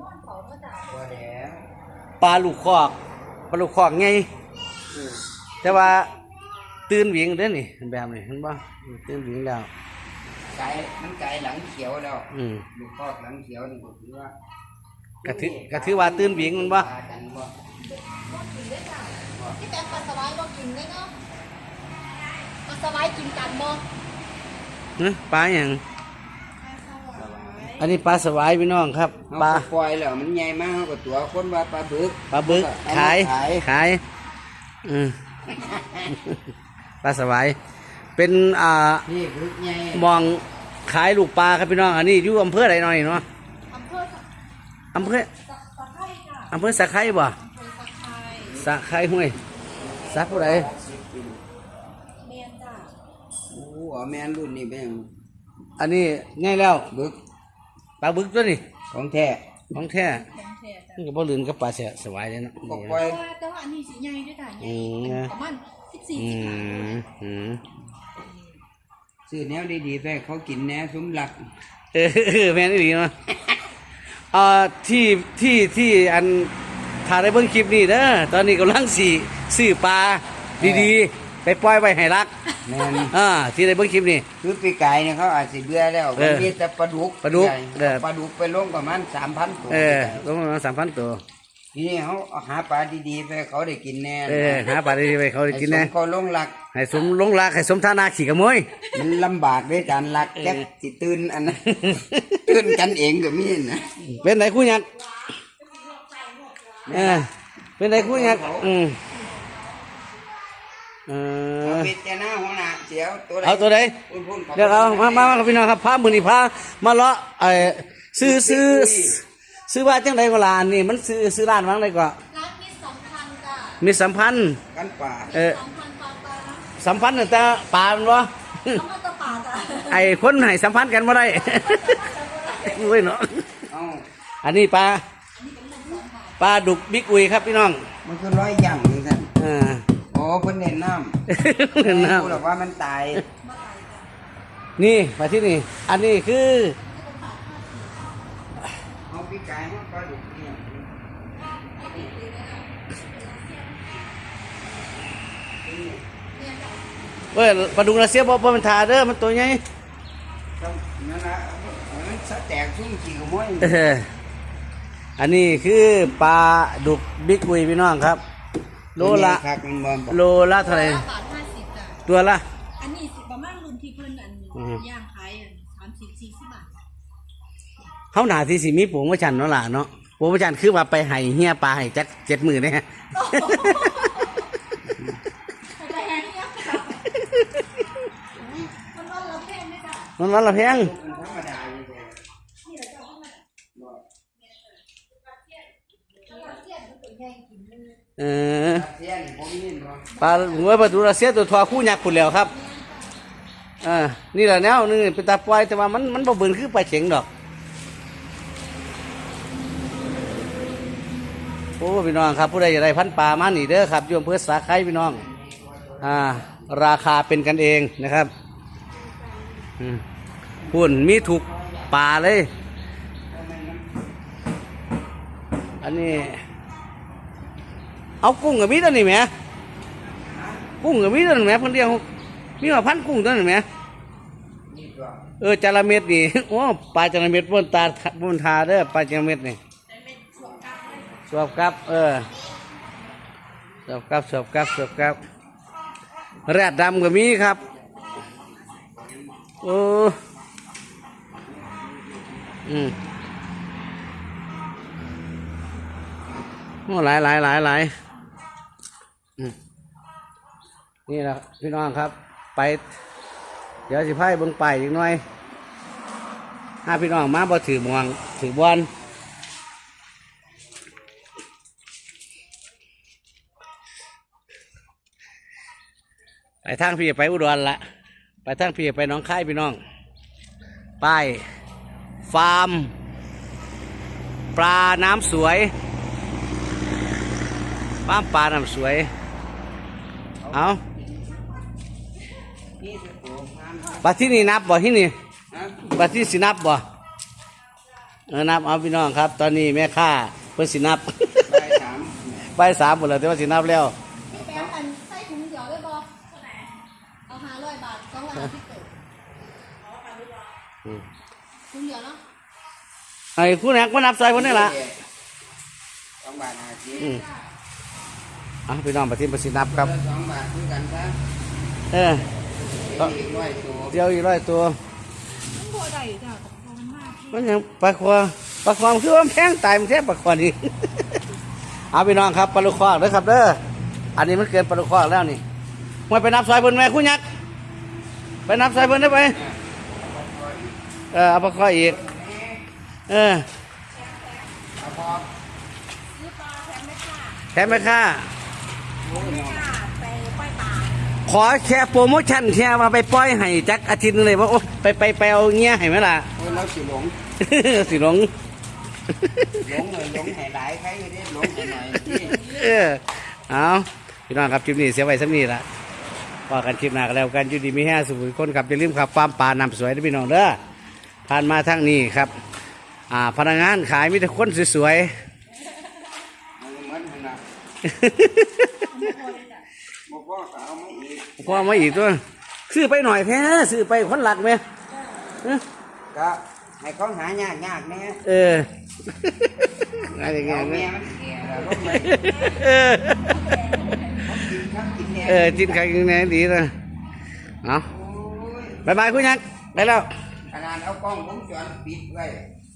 บ่แล้วปลาลูกคอกปลาลูกคอกไงแต่ว่าตื่นหวิงเด้อนี่แบบนี้เห็นบ่ตื่นหวิงแล้วไก่มันไก่หลังเขียวแล้วอืมลูกคอกหลังเขียวนี่ก็ถือว่าก็ถือก็ถือว่าตื่นหวิงมันบ่ปลากันบ่ที่แบงปลาสวายบ่กินได้เนาะปลาสวายกินกันบ่ฮะปลาหยัง อันนี้ปลาสวายพี่น้องครับเฮาปลาก็ปล่อยแล้วมันใหญ่มากเฮาก็ตัวคนว่าปลาบึกปลาบึกเอมขายขายขายอืม ปลาสวาย เป็นอ่านี่บึกใหญ่มองขายลูกปลาครับพี่น้อง อันนี้อยู่อำเภอใดหน่อยเนาะอำเภออำเภอสะสะไคร้ค่ะอำเภอสะไคร้บ่อำเภอสะไคร้สะไคร้ห้วยสักผู้ใดเมียนจ้าโอ้เอาแม่นรุ่นนี้เป็นหยังอันนี้ง่ายแล้วบึก ปลาบึกตัวนี้ของแท้ของแท้ของแท้จ้ะมันก็บ่ลืนกับปลาแสะสวายเลยเนาะก็ปล่อยแต่ว่าแต่ว่าอันนี้สิใหญ่ด้วยจ้ะใหญ่อืมประมาณ14อื15มอืมซื้อแนวดีๆไปให้เขากินแหน่สมหลักเออเออแม่นอี่ดีเนาะอ่าที่ที่ที่อันถ่ายได้เบิ่งคลิปนี้เด้อตอนนี้กำลังสีซื้อปลาดีๆ ไปปล่อยไว้ให้รักแม่นอ่าที่ได้เบิ่งคลิปนี้ คือปีกายเนี่ยเขาอาจสิเบื่อแล้วเอมันอมีแต่ปลาดุกปลาดุกใหญ่เออ ปลาดุกไปลงประมาณสามพันตัวเออลงมาสามพันตัว ทีนี้เขาเอาหาปลาดีๆไปให้เขาได้กินแน่เออหาปลาดีๆไปเขาได้กินแน่ให้สมเขาลงหลัก ให้สมลงรักให้สมฐานะขี่ขโมยมันลำบากด้วยการหลักแก๊กสิตื่นอันนั้น ตื่นกันเองก็มีนะเป็นไหนคู่ยักษ์เออเป็นไหนคู่ยักษ์อืม เอเอาอ ปิดแกหน้าหัวหน้าเสียวตัวไหนเอาตัวใดพุ่นๆเดี๋ยวเอามามามาพี่น้องครับพามือนี่พามาเลาะไอ้ซื้อซื้อซื้อว่าจังไดก็ลานนี่มันซื้อซื้อร้านวังไดก็ร้านมีสองพันจ้ะมีสัมพันธ์ กันป่าเออสองพันปลาปลานะสัมพันธ์ตั้งแต่ป่ามันบ่เอามาตะป่าจ้ะไอ้คนให้สัมพันธ์กันบ่ได้ เว้ยเนาะเอาอันนี้ปลาปลาดุกบิ๊กอุยครับพี่น้องมันคือร้อยย่างนี่ท่าน อ่าโอ้ เพิ่นเน้นน้ำเห็นไม่นะรู้หรอกว่ามันตายนี่มาที่นี่ อันนี้คือเอาปีกายมาปลาดุกเนี่ยเว้ยปลาดุกรัสเซียบ่บ่มันทาเด้อมันตัวใหญ่ต้องนั่นละมันสะแตกชุ่มขี้ขโมยเอออันนี้คือปลาดุกบิ๊กอุยพี่น้องครับ โลละคักมันบ่บอกโลละเท่าไหร่บาทห้าสิบจ้ะตัวละ อันนี้สิประมาณรุ่นที่เพิ่นอันอืมย่างขายอันสามสิบสี่สิบบาทเขาหนาที่สิมีโปรโมชั่นเนาะล่ะเนาะโปรโมชั่นคือว่าไปให้เฮียปลาให้จักเจ็ดหมื่นเนี่ย แต่แพงเนี่ยมันว่าเราแพงไหมจ้ะมันวันละแพง มันธรรมดาอยู่เลย เออเสียนผมนี่เนาะปลาหัวปลาดุกรัสเซียตัวทอคู่ยักษ์พุ่นแล้วครับอ่านี่แหละแนวนึงเป็นตาปล่อยแต่ว่ามันมันบ่เบิ่นคือปลาเข็งดอกโอ้พี่น้องครับผู้ใดอยากได้พันธุ์ปลามาหนีเด้อครับโยมเพื่อสาไข่พี่น้องอ่าราคาเป็นกันเองนะครับอืมหุ่นมีถูกปลาเลย อันนี้ เอากุ้งกับมีตัวนี้ไหมกุ้งกับมีตัวนี้ไหมคนเดียวมีมาพันกุ้งตัวนี้ไหมนี่ตัวเออจาระเม็ดนี่โอ้ปลาจาระเม็ดบนตาบนทาเด้อปลาจาระเม็ดนี่สวบกับ เออสวบกับสวบกับสวบกับแรดดำก็มีครับโอ้อืมโอ้หลายหลายหลายหลายอืม นี่แหละพี่น้องครับ ไป เดี๋ยวสิพายเบิ่งไปอีกหน่อยห้าพี่น้องมาบ่ถือมวงถือบอลไปทางพี่ไปอุดรละไปทางพี่ไปน้องค่ายพี่น้อง ป้ายฟาร์ม ปลาน้ำสวยฟาร์มปลาน้ำสวย เอา นี่ตัวงามปลาที่นี่นับบ่ที่นี่ฮะปลาที่สินับบ่เออนับเอาพี่น้องครับ ตอนนี้แม่ค่าเพิ่นสินับ ใบสามใบสามหมดแล้วแต่ว่าสินับแล้ว พี่แป๊บอันใส่ถุงเดียวได้บ่เอาห้าร้อยบาทสองร้อยห้าสิบเอ็ดถุงเดียวเนาะไอ้ผู้นักมานับซอยคนนี้ล่ะสองบาทห้าสิบอืมอะพี่น้องประทิมประสินับครับสองบาทคือกันซะเออเดี๋ยว อีกร้อยตัวเดียวอีกร้อยตัว มันพอได้จ้ะแต่พอมันมากมันยังปลาควาปลาความันคือว่ามันแพงตายมันแท้ปลาควานี่เอาพี่น้องครับปลาลูกคอกเด้อครับเด้ออันนี้มันเกินปลาลูกคอกแล้วนี่มาไปนับซอยเพิ่นแม่คุณยักษ์ไปนับซอยเพิ่นได้ไปเออเอาปลาควาอีก เออเอาพอซื้อปลาแถมไม่ค่าแค่ไหมค่าไม่ค่าไปปล่อยปลา ขอแค่โปรโมชั่นแค่มาไปปล่อยให้จักอาทิตย์หนึงเลยว่าโอ้ไปไปไปเอาเงี้ยให้ไหมล่ะ โอ้ยเราสิหลง สิหลง หลงเลยหลงให้หลายใครก็ได้หลงให้หน่อยนี่ เออเอาพี่น้องครับคลิปนี้เสียไว้สักนี้ละว่ากันคลิปหน้ากันแล้วกันอยู่ดีมีแห้สุขคนขับอย่าลืมขับฟาร์มปลานำสวยนะพี่น้องเด้อผ่านมาทางนี้ครับ อ่าพนักงานขายมีแต่คนสวยมันเหมือนมันนะ บอกว่าก็เอามาอีกๆพอมาอีกตัวซื้อไปหน่อยแพ้ซื้อไปคนหลักไหมเอ้อก็ให้เขาหายากยากๆแน่เออ อะไรอย่างเงี้เอายเมียมันแก่แล้วลงไปเออกินครับกินแน่เออจินไข่กินแหน่ดีนะเอาโอ้ยบายบายคุณยักษ์ได้แล้ว ขนาดเอากล้องวงจรปิดไว้